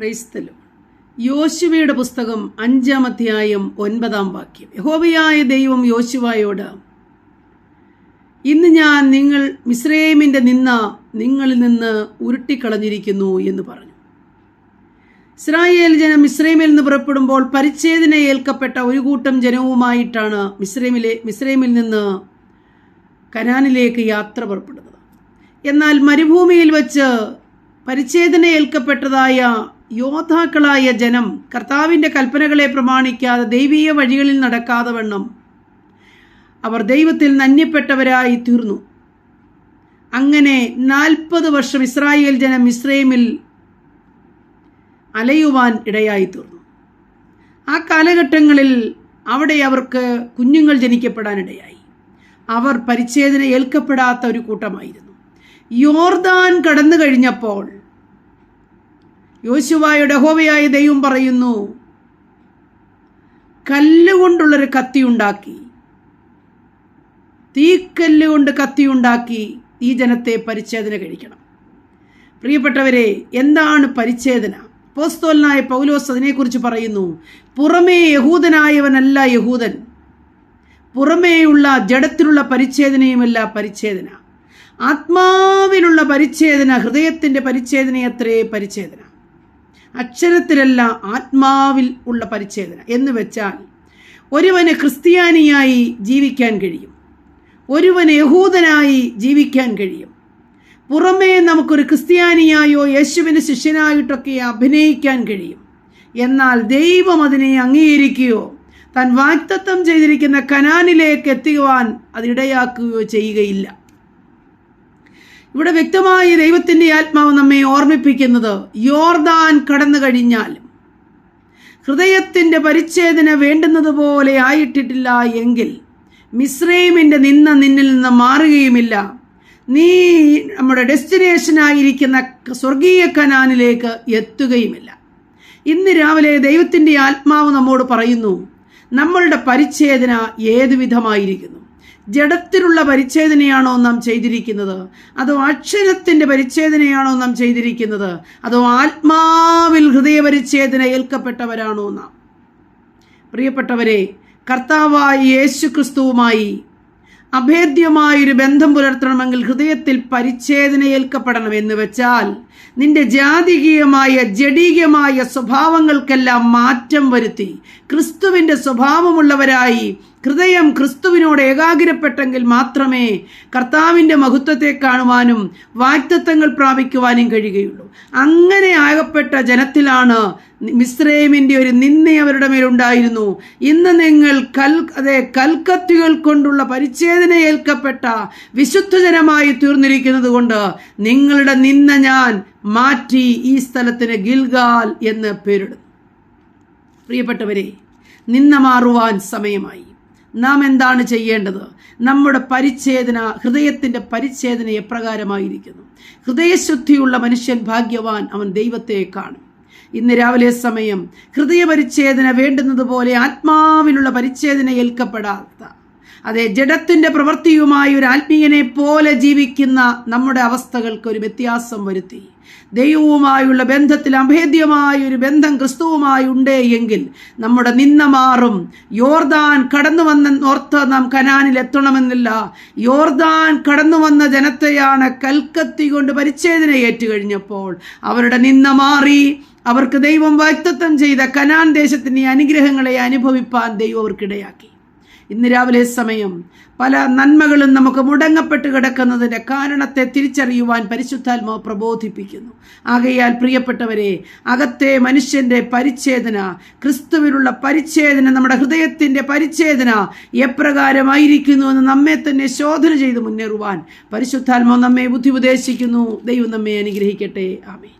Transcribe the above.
ക്രൈസ്തലം. യോശുവയുടെ പുസ്തകം അഞ്ചാം അധ്യായം ഒൻപതാം വാക്യം. യഹോവയായ ദൈവം യോശുവായോട് ഇന്ന് ഞാൻ നിങ്ങൾ മിസ്രൈമിന്റെ നിന്ന നിങ്ങളിൽ നിന്ന് ഉരുട്ടിക്കളഞ്ഞിരിക്കുന്നു എന്ന് പറഞ്ഞു. ഇസ്രായേൽ ജനം മിസ്രൈമിൽ നിന്ന് പുറപ്പെടുമ്പോൾ പരിച്ഛേദന ഏൽക്കപ്പെട്ട ഒരു കൂട്ടം ജനവുമായിട്ടാണ് മിസ്രൈമിലെ മിസ്രൈമിൽ നിന്ന് കനാനിലേക്ക് യാത്ര പുറപ്പെടുന്നത്. എന്നാൽ മരുഭൂമിയിൽ വച്ച് പരിച്ഛേദന ഏൽക്കപ്പെട്ടതായ യോദ്ധാക്കളായ ജനം കർത്താവിന്റെ കൽപ്പനകളെ പ്രമാണിക്കാതെ ദൈവീയ വഴികളിൽ നടക്കാതെ വണ്ണം അവർ ദൈവത്തിൽ നന്യപ്പെട്ടവരായി തീർന്നു. അങ്ങനെ നാൽപ്പത് വർഷം ഇസ്രായേൽ ജനം ഇസ്രൈമിൽ അലയുവാൻ ഇടയായി തീർന്നു. ആ കാലഘട്ടങ്ങളിൽ അവിടെ അവർക്ക് കുഞ്ഞുങ്ങൾ ജനിക്കപ്പെടാനിടയായി. അവർ പരിച്ഛേദന ഏൽക്കപ്പെടാത്ത ഒരു കൂട്ടമായിരുന്നു. യോർദാൻ കടന്നു കഴിഞ്ഞപ്പോൾ യോശുവായുടെ ഹോവയായ ദൈവം പറയുന്നു കല്ലുകൊണ്ടുള്ളൊരു കത്തി ഉണ്ടാക്കി. തീക്കല്ലുകൊണ്ട് കത്തി ഉണ്ടാക്കി ഈ ജനത്തെ പരിച്ഛേദന കഴിക്കണം. പ്രിയപ്പെട്ടവരെ എന്താണ് പരിച്ഛേദന? പോസ്തോലനായ പൗലോസ് അതിനെക്കുറിച്ച് പറയുന്നു പുറമേ യഹൂദനായവനല്ല യഹൂദൻ. പുറമേയുള്ള ജഡത്തിലുള്ള പരിച്ഛേദനയുമല്ല പരിച്ഛേദന. ആത്മാവിലുള്ള പരിച്ഛേദന ഹൃദയത്തിന്റെ പരിച്ഛേദനയത്രേ പരിച്ഛേദന. അക്ഷരത്തിലല്ല ആത്മാവിൽ ഉള്ള പരിച്ഛേദന എന്ന് വെച്ചാൽ ഒരുവന് ക്രിസ്ത്യാനിയായി ജീവിക്കാൻ കഴിയും. ഒരുവന് യഹൂദനായി ജീവിക്കാൻ കഴിയും. പുറമേ നമുക്കൊരു ക്രിസ്ത്യാനിയായോ യേശുവിന് ശിഷ്യനായിട്ടൊക്കെ അഭിനയിക്കാൻ കഴിയും. എന്നാൽ ദൈവം അതിനെ അംഗീകരിക്കുകയോ താൻ വാക്തത്വം ചെയ്തിരിക്കുന്ന കനാനിലേക്ക് എത്തിക്കുവാൻ അതിടയാക്കുകയോ ചെയ്യുകയില്ല. ഇവിടെ വ്യക്തമായി ദൈവത്തിന്റെ ആത്മാവ് നമ്മെ ഓർമ്മിപ്പിക്കുന്നത് യോർദാൻ കടന്നു കഴിഞ്ഞാൽ ഹൃദയത്തിന്റെ പരിച്ഛേദന വേണ്ടുന്നത് പോലെ ആയിട്ടിട്ടില്ല എങ്കിൽ മിശ്രൈമിന്റെ നിന്ന നിന്നിൽ നിന്ന് മാറുകയുമില്ല. നീ നമ്മുടെ ഡെസ്റ്റിനേഷനായിരിക്കുന്ന സ്വർഗീയ കനാനിലേക്ക് എത്തുകയുമില്ല. ഇന്ന് രാവിലെ ദൈവത്തിന്റെ ആത്മാവ് നമ്മോട് പറയുന്നു നമ്മളുടെ പരിച്ഛേദന ഏതു വിധമായിരിക്കുന്നു ജഡത്തിലുള്ള പരിച്ഛേദനയാണോ നാം ചെയ്തിരിക്കുന്നത്? അതോ അക്ഷരത്തിന്റെ പരിച്ഛേദനയാണോ നാം ചെയ്തിരിക്കുന്നത്? അതോ ആത്മാവിൽ ഹൃദയപരിച്ഛേദന ഏൽക്കപ്പെട്ടവരാണോ നാം? പ്രിയപ്പെട്ടവരെ കർത്താവായ യേശു ക്രിസ്തുവുമായി അഭേദ്യമായൊരു ബന്ധം പുലർത്തണമെങ്കിൽ ഹൃദയത്തിൽ പരിച്ഛേദന ഏൽക്കപ്പെടണം എന്ന് വെച്ചാൽ നിന്റെ ജാതികീയമായ ജഡീകമായ സ്വഭാവങ്ങൾക്കെല്ലാം മാറ്റം വരുത്തി ക്രിസ്തുവിന്റെ സ്വഭാവമുള്ളവരായി ഹൃദയം ക്രിസ്തുവിനോട് ഏകാഗ്രപ്പെട്ടെങ്കിൽ മാത്രമേ കർത്താവിന്റെ മഹത്വത്തെ കാണുവാനും വാക്തത്വങ്ങൾ പ്രാപിക്കുവാനും കഴിയുകയുള്ളൂ. അങ്ങനെ ആകപ്പെട്ട ജനത്തിലാണ് മിസ്രൈമിന്റെ ഒരു നിന്ന അവരുടെ മേലുണ്ടായിരുന്നു ഇന്ന് നിങ്ങൾ കൽ അതെ കൽക്കത്തികൾ കൊണ്ടുള്ള പരിച്ഛേദന ഏൽക്കപ്പെട്ട വിശുദ്ധജനമായി തീർന്നിരിക്കുന്നത് കൊണ്ട് നിങ്ങളുടെ നിന്ന ഞാൻ മാറ്റി ഈ സ്ഥലത്തിന് ഗിൽഗാൽ എന്ന് പേരിടുന്നു. പ്രിയപ്പെട്ടവരെ നിന്ന മാറുവാൻ സമയമായി. നാം എന്താണ് ചെയ്യേണ്ടത്? നമ്മുടെ പരിച്ഛേദന ഹൃദയത്തിന്റെ പരിച്ഛേദന എപ്രകാരമായിരിക്കുന്നു. ഹൃദയശുദ്ധിയുള്ള മനുഷ്യൻ ഭാഗ്യവാൻ അവൻ ദൈവത്തെ കാണും. ഇന്ന് രാവിലെ സമയം ഹൃദയപരിച്ഛേദന വേണ്ടുന്നത് പോലെ ആത്മാവിലുള്ള പരിച്ഛേദന ഏൽക്കപ്പെടാത്ത അതെ ജഡത്തിന്റെ പ്രവൃത്തിയുമായി ഒരു ആത്മീയനെ പോലെ ജീവിക്കുന്ന നമ്മുടെ അവസ്ഥകൾക്ക് ഒരു വ്യത്യാസം വരുത്തി. ദൈവവുമായുള്ള ബന്ധത്തിൽ അഭേദ്യമായ ഒരു ബന്ധം ക്രിസ്തുവുമായി ഉണ്ടേ എങ്കിൽ നമ്മുടെ നിന്ന മാറും. യോർദാൻ കടന്നു വന്ന ഓർത്ത് നാം കനാനിൽ എത്തണമെന്നില്ല. യോർദാൻ കടന്നു വന്ന ജനത്തെയാണ് കൽക്കത്തി കൊണ്ട് പരിച്ഛേദന ഏറ്റുകഴിഞ്ഞപ്പോൾ അവരുടെ നിന്ന മാറി. അവർക്ക് ദൈവം വാക്തത്വം ചെയ്ത കനാൻ ദേശത്തിന്റെ അനുഗ്രഹങ്ങളെ അനുഭവിപ്പാൻ ദൈവം അവർക്കിടയാക്കി. ഇന്ന് രാവിലെ സമയം പല നന്മകളും നമുക്ക് മുടങ്ങപ്പെട്ട് കിടക്കുന്നതിന്റെ കാരണത്തെ തിരിച്ചറിയുവാൻ പരിശുദ്ധാത്മാവ് പ്രബോധിപ്പിക്കുന്നു. ആകയാൽ പ്രിയപ്പെട്ടവരെ അകത്തെ മനുഷ്യന്റെ പരിച്ഛേദന ക്രിസ്തുവിനുള്ള പരിച്ഛേദന നമ്മുടെ ഹൃദയത്തിന്റെ പരിച്ഛേദന എപ്രകാരമായിരിക്കുന്നു എന്ന് നമ്മെ തന്നെ ശോധന ചെയ്ത് മുന്നേറുവാൻ പരിശുദ്ധാത്മാവ് നമ്മെ ബുദ്ധി ഉപദേശിക്കുന്നു ദൈവം നമ്മെ അനുഗ്രഹിക്കട്ടെ. ആമേ